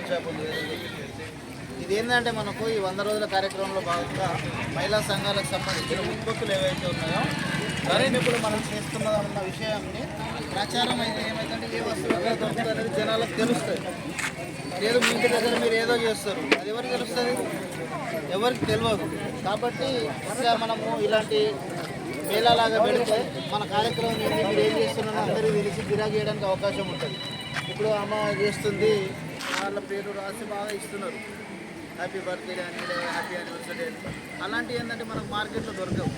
Mutton shop ఉంది ఇది ఏంటంటే మనకు ఈ వంద రోజుల కార్యక్రమంలో భాగంగా మహిళా సంఘాలకు సంబంధించిన ఉత్పత్తులు ఏవైతే ఉన్నాయో దానిని ఇప్పుడు మనం చేస్తున్నదన్న విషయాన్ని ప్రచారం అయితే ఏమైందంటే ఏ వస్తువు ఎక్కడ దొరుకుతుంది అనేది జనాలకు తెలుస్తుంది లేదు మీ ఇంటి దగ్గర మీరు ఏదో చేస్తారు. అది ఎవరికి తెలుస్తుంది? ఎవరికి తెలియదు. కాబట్టి ఇంకా మనము ఇలాంటి మేళాలాగా పెడితే మన కార్యక్రమం ఏంటి? మీరు ఏం చేస్తున్నారో అందరికీ తెలిసి గిరాకీ చేయడానికి అవకాశం ఉంటుంది. ఇప్పుడు అమ్మ చేస్తుంది వాళ్ళ పేరు రాసి బాగా ఇస్తున్నారు. హ్యాపీ బర్త్డే అని లేదా హ్యాపీ యానివర్సరీ అని. అలాంటివి ఏంటంటే మనకు మార్కెట్లో దొరకవు.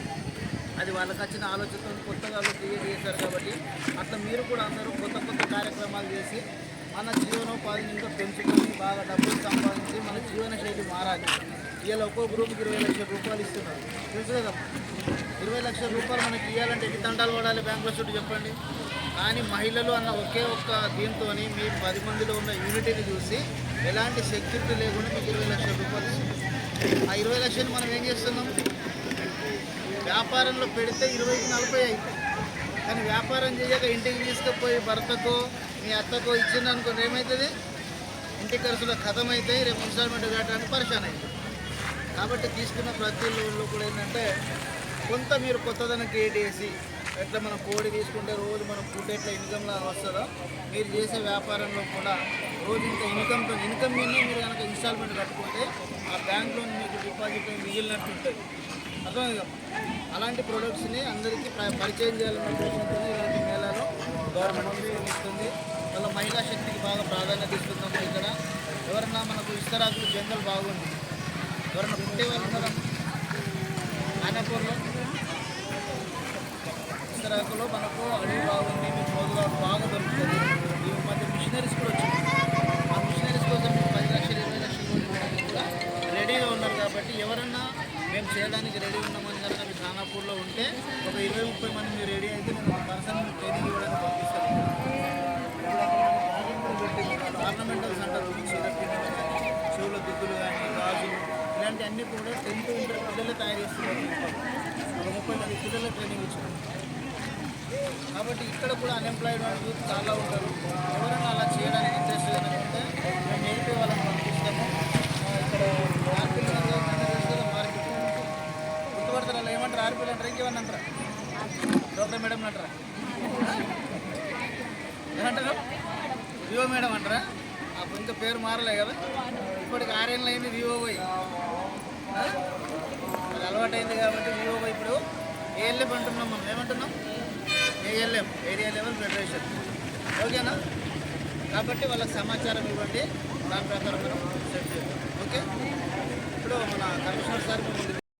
అది వాళ్ళకి వచ్చిన ఆలోచనతో కొత్తగా వాళ్ళు క్రియేట్ చేశారు కాబట్టి అట్లా మీరు కూడా అందరూ కొత్త కొత్త కార్యక్రమాలు చేసి మన జీవనోపాధిని ఇంకా పెంచుకొని బాగా డబ్బులు సంపాదించి మన జీవన శైలి మారాలి. ఇలా ఒక్కో గ్రూప్కి ఇరవై లక్షల రూపాయలు ఇస్తున్నారు. తెలుసు కదమ్మా ఇరవై లక్షల రూపాయలు మనకి ఇవ్వాలంటే ఎన్ని దండాలు పడాలి బ్యాంకులో చుట్టూ చెప్పండి? కానీ మహిళలు అన్న ఒకే ఒక్క దీంతో మీ పది మందిలో ఉన్న యూనిటీని చూసి ఎలాంటి సెక్యూరిటీ లేకుండా మీకు ఇరవై లక్షల రూపాయలు ఆ ఇరవై లక్షలు మనం ఏం చేస్తున్నాం? వ్యాపారంలో పెడితే ఇరవైకి నలభై అవుతాయి కానీ వ్యాపారం చేయక ఇంటికి తీసుకుపోయి భర్తకో మీ అత్తకో ఇచ్చింది అనుకుని ఏమవుతుంది ఇంటి ఖర్చులో ఖతం అవుతాయి రేపు ఇన్స్టాల్మెంట్ కట్టడానికి పరిశాన్ అవుతుంది కాబట్టి తీసుకున్న ప్రతి లోన్లో కూడా ఏంటంటే కొంత మీరు కొత్తదనం క్రియేట్ చేసి ఎట్లా మనం కోడి తీసుకుంటే రోజు మనం ఫుడ్ ఎట్లా ఇన్కమ్లా వస్తుందో మీరు చేసే వ్యాపారంలో కూడా రోజు ఇంత ఇన్కమ్తో ఇన్కమ్ మీద మీరు కనుక ఇన్స్టాల్మెంట్ కట్టుకుంటే ఆ బ్యాంక్లో మీకు డిపాజిట్ మిగిలినట్టు ఉంటుంది అర్థమైందా? అలాంటి ప్రొడక్ట్స్ని అందరికీ పరిచయం చేయాలని ఉద్దేశంతో ఇలాంటి మేళాలో గవర్నమెంట్ ఇస్తుంది. వాళ్ళ మహిళా శక్తికి బాగా ప్రాధాన్యత ఇస్తుందమ్మా ఇక్కడ. ఎవరన్నా మనకు ఇస్తరాకులు జంగల్ బాగుంది. ఎవరన్నా పుట్టే వాళ్ళు ఉన్నారా? విశాఖలో మనకు అడవి బాగుంది మీకు రోజుగా బాగా దొరుకుతుంది. ఈ మధ్య మిషనరీస్ కూడా వచ్చింది ఆ మిషనరీస్ కోసం మీకు పది లక్షలు ఇరవై లక్షలు ఇవ్వడానికి కూడా రెడీగా ఉన్నారు కాబట్టి ఎవరన్నా మేము చేయడానికి రెడీ ఉన్నామని కనుక మీ ఖానాపూర్లో ఉంటే ఒక ఇరవై ముప్పై మంది మీరు రెడీ అయితే నేను పర్సన్ ట్రైనింగ్ ఇవ్వడానికి పంపిస్తాను. ఆర్నమెంటల్ సెంటర్ కానీ చెవుల దిద్దులు కానీ గాజులు ఇలాంటి అన్నీ కూడా టెన్త్ ఇంటర్ పిల్లలు తయారు చేస్తున్నారు. ఒక ముప్పై మంది పిల్లల ట్రైనింగ్ ఇచ్చారు. కాబట్టి ఇక్కడ కూడా అన్ఎంప్లాయిడ్ యూత్ చాలా ఉంటారు. ఎవరైనా అలా చేయడానికి ఇంట్రెస్ట్ లేదంటే మేము నేర్పే వాళ్ళని పంపిస్తాము ఇక్కడ ఆర్పిల్ మార్కెట్ గుర్తుపడతారు? అలా ఏమంటారు? ఆర్పిల్ అంటారు? ఇంకేమన్నా అంటారా? డాక్టర్ మేడం అంటారా? ఏమంటారు వివో మేడం అంటారా? అప్పుడు ఇంకా పేరు మారలే కదా. ఇప్పటికి ఆరేళ్ళు అయింది వివో పోయి ఆ? అది అలవాటైంది కాబట్టి వివో ఇప్పుడు. ఏళ్ళే పంటున్నాం మనం? ఏమంటున్నాం? ALM area level federation. ఓకేనా? కాబట్టి వాళ్ళకి సమాచారం ఇవ్వండి. దాని ప్రకారం మనం సెట్ చేద్దాం. ఓకే? ఇప్పుడు మన కమిషనర్ సార్